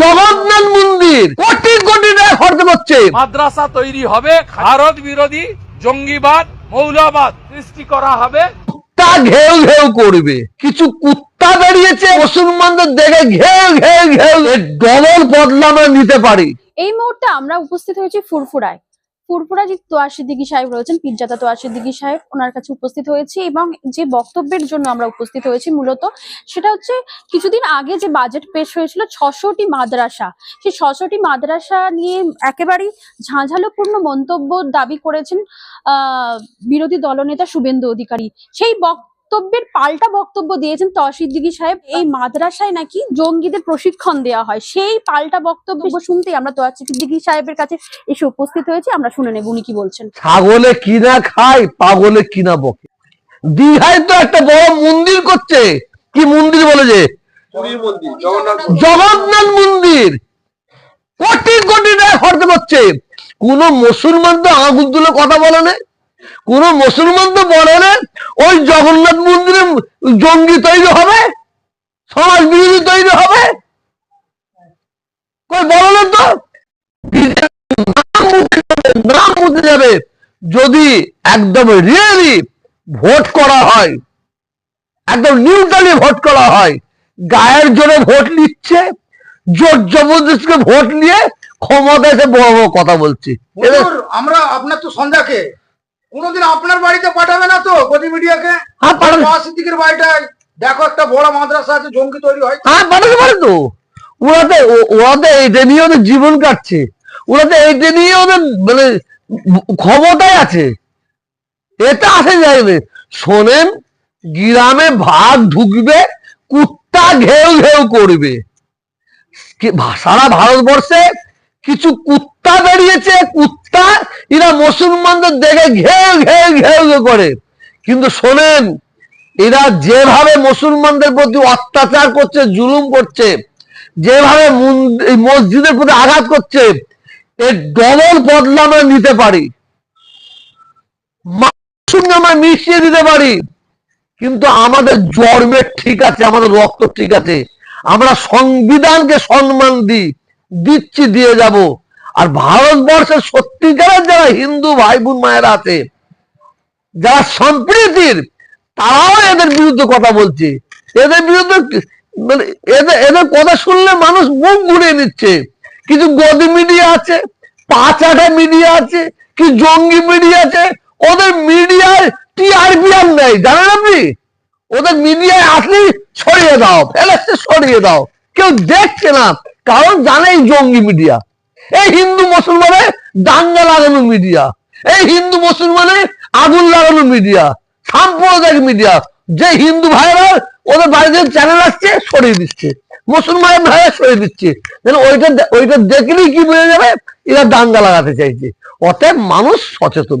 জগন্নাথ মন্দির কোটি কোটি টাকা খরচ করছে মাদ্রাসা তৈরি হবে ভারত বিরোধী জঙ্গিবাদ মৌলবাদ সৃষ্টি করা হবে। কুত্তা ঘেউ ঘেউ করবে। কিছু কুত্তা বেরিয়েছে মুসলমানদের দেখে ঘেউ ঘেউ ঘেউ। ডবল বদলা নিতে পারি। এই মুহূর্তে আমরা উপস্থিত হয়েছি ফুরফুরায়। ফুরফুরা যে সাহেব রয়েছেন, পীরজাদা তোয়া সিদ্দিকী সাহেব, ওনার কাছে উপস্থিত হয়েছি এবং যে বক্তব্যের জন্য আমরা উপস্থিত হয়েছি মূলত, সেটা হচ্ছে কিছুদিন আগে যে বাজেট পেশ হয়েছিল ছশোটি মাদ্রাসা, সেই ছশোটি মাদ্রাসা নিয়ে একেবারেই ঝাঁঝালোপূর্ণ মন্তব্য দাবি করেছেন, আহ, বিরোধী দলনেতা শুভেন্দু অধিকারী। সেই বক্তব্যের পাল্টা বক্তব্য দিয়েছেন তসিদ্দিকি সাহেব। এই মাদ্রাসায় নাকি জঙ্গিদের প্রশিক্ষণ দেওয়া হয়। সেই পাল্টা বক্তব্য শুনতেই আমরা তোয়া সিদ্দিকি সাহেবের কাছে এসে উপস্থিত হয়েছি। আমরা শুনে নেব উনি কি বলছেন। ছাগলে কিনা খায় পাগলে কিনা বকে। দীঘায় তো একটা বড় মন্দির করছে। কি মন্দির পুরীর মন্দির জগন্নাথ মন্দির। কোটি কোটি টাকা খরচ করছে কোন মুসলমান তো আগুন তুলে কথা বলে না। কোন মুসলমান তো বলে না ওই জগন্নাথ মন্দিরে জঙ্গি তৈরি হবে সমাজ বিরোধী তৈরি হবে। কই বলে না তো নাম মুছে যাবে, যদি একদম রিয়েলি ভোট করা হয় একদম নিউট্রালি ভোট করা হয় গায়ের জোরে ভোট নিচ্ছে জোর জবরদস্তিকে ভোট নিয়ে ক্ষমতা এসে বড় বড় কথা বলছি আমরা আপনার তো সন্ধ্যাকে কোনোদিন আপনার বাড়িতে পাঠাবে না তো গদি মিডিয়াকে? হ্যাঁ পাঠাবে। সিদ্দিকের বাড়িটায়। দেখো একটা বড় মাদ্রাসা আছে জঙ্গি তৈরি হয়। হ্যাঁ পাঠাতে পারে তো। ওরা তো ও- ওরা তো এইটা নিয়ে ওদের জীবন কাটছে। ওরা তো এইটা নিয়ে ওদের মানে ক্ষমতায় আছে। এটা আসে যাবে শোনেন গ্রামে ভাগ ঢুকবে কুত্তা ঘেউ ঘেউ করবে। কি- সারা ভারতবর্ষে কিছু কুত্তা বেরিয়েছে কুত্তা এরা মুসলমানদের দেখে ঘেউ ঘেউ ঘেউ করে। কিন্তু শোনেন, এরা যেভাবে মুসলমানদের প্রতি অত্যাচার করছে, জুলুম করছে, যেভাবে মসজিদের প্রতি আঘাত করছে, এর ডবল বদলা আমরা নিতে পারি। আমরা মিশিয়ে দিতে পারি। কিন্তু আমাদের জন্মের ঠিক আছে, আমাদের রক্ত ঠিক আছে। আমরা সংবিধানকে সম্মান দিই, দিচ্ছি, দিয়ে যাব। আর ভারতবর্ষের সত্যিকারের যারা হিন্দু ভাই বোন মায়েরা আছে, যারা সম্প্রীতির, তারাও এদের বিরুদ্ধে কথা বলছে। এদের বিরুদ্ধে মানে এদের এদের কথা শুনলে মানুষ মুখ ঘুরিয়ে নিচ্ছে। কিছু গদি মিডিয়া আছে পাঁচ আটা মিডিয়া আছে কি জঙ্গি মিডিয়া আছে, ওদের মিডিয়ায় টিআরপি আর নেই, জানেন আপনি? ওদের মিডিয়ায় আসলেই ছড়িয়ে দাও, ফেলেছে ছড়িয়ে দাও। কেউ দেখছে না, কারণ জানে জঙ্গি মিডিয়া। এই হিন্দু মুসলমানে দাঙ্গা লাগানো মিডিয়া এই হিন্দু মুসলমানে আগুন লাগানো মিডিয়া সাম্প্রদায়িক মিডিয়া যে হিন্দু ভাইরা ওদের বাড়িতে চ্যানেল আসছে, সরিয়ে দিচ্ছে। মুসলমান ভাইরা সরিয়ে দিচ্ছে। ওইটা ওইটা দেখলেই কি বোঝা যাবে? এরা দাঙ্গা লাগাতে চাইছে। অতএব মানুষ সচেতন।